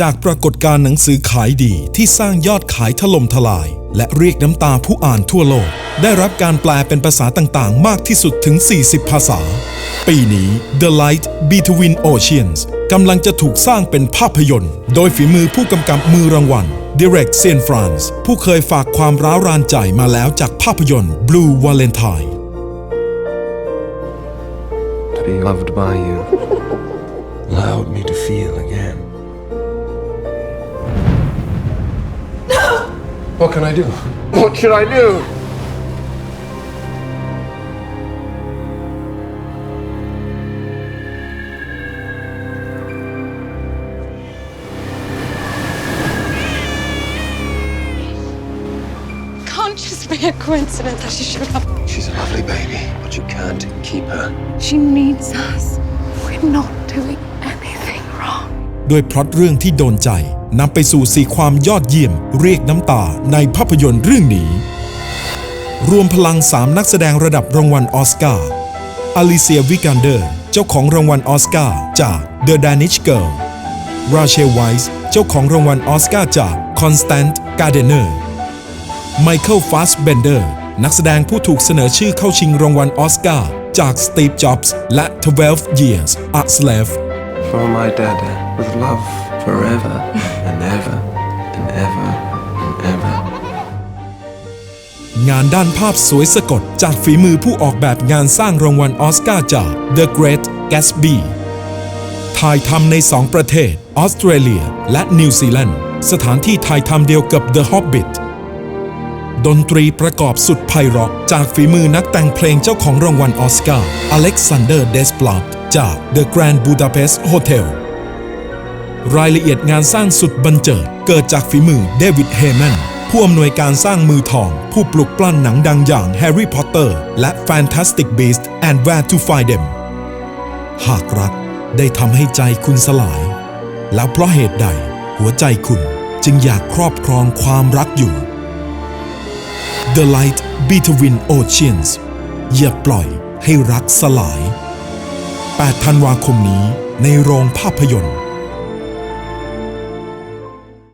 จากปรากฏการณ์หนังสือขายดีที่สร้างยอดขายถล่มทลาย และเรียกน้ำตาผู้อ่านทั่วโลก ได้รับการแปลเป็นภาษาต่างๆ มากที่สุดถึง 40 ภาษา ปีนี้ The Light Between Oceans กำลังจะถูกสร้างเป็นภาพยนตร์ โดยฝีมือผู้กำกับมือรางวัล Direct s a n France ผู้เคยฝากความร้าวรานใจมาแล้วจากภาพยนตร์ Blue Valentine To be loved by you allowed me to feel again. What can I do? What should I do? Can't just be a coincidence that she showed up. She's a lovely baby, but you can't keep her. She needs us. We're not doing anything wrong. ด้วยพล็อตเรื่องที่โดนใจ นำไปสู่สีความยอดเยี่ยมเรียกน้ำตาในภาพยนตร์เรื่องนี้ รวมพลัง3นักแสดงระดับรางวัลออสการ์อลิเซียวิกันเดอร์ เจ้าของรางวัลออสการ์จาก The Danish Girl ราเชลไวส์เจ้าของรางวัลออสการ์จาก Constant Gardener ไมเคิลฟาสเบนเดอร์ นักแสดงผู้ถูกเสนอชื่อเข้าชิงรางวัลออสการ์จาก Steve Jobs และ 12 Years a Slave For my dad with love forever and ever and ever and ever. งานด้านภาพสวยสะกด จากฝีมือผู้ออกแบบงานสร้างรางวัลออสการ์จาก The Great Gatsby ถ่ายทำใน2ประเทศ ออสเตรเลียและนิวซีแลนด์ สถานที่ถ่ายทำเดียวกับ The Hobbit ดนตรีประกอบสุดไพเราะ จากฝีมือนักแต่งเพลงเจ้าของรางวัลออสการ์อเล็กซานเดอร์ เดสปลาตจาก The Grand Budapest Hotel รายละเอียดงานสร้างสุดบันเจิด เกิดจากฝีมือเดวิดเฮแมนผู้อำนวยการสร้างมือทอง ผู้ปลุกปล้นหนังดังอย่าง Harry Potter และ Fantastic Beasts and Where to Find Them หากรักได้ทำให้ใจคุณสลาย แล้วเพราะเหตุใดหัวใจคุณจึงอยากครอบครองความรักอยู่ The Light Between Oceans อย่าปล่อยให้รักสลาย 8 ธันวาคมนี้ในโรงภาพยนตร์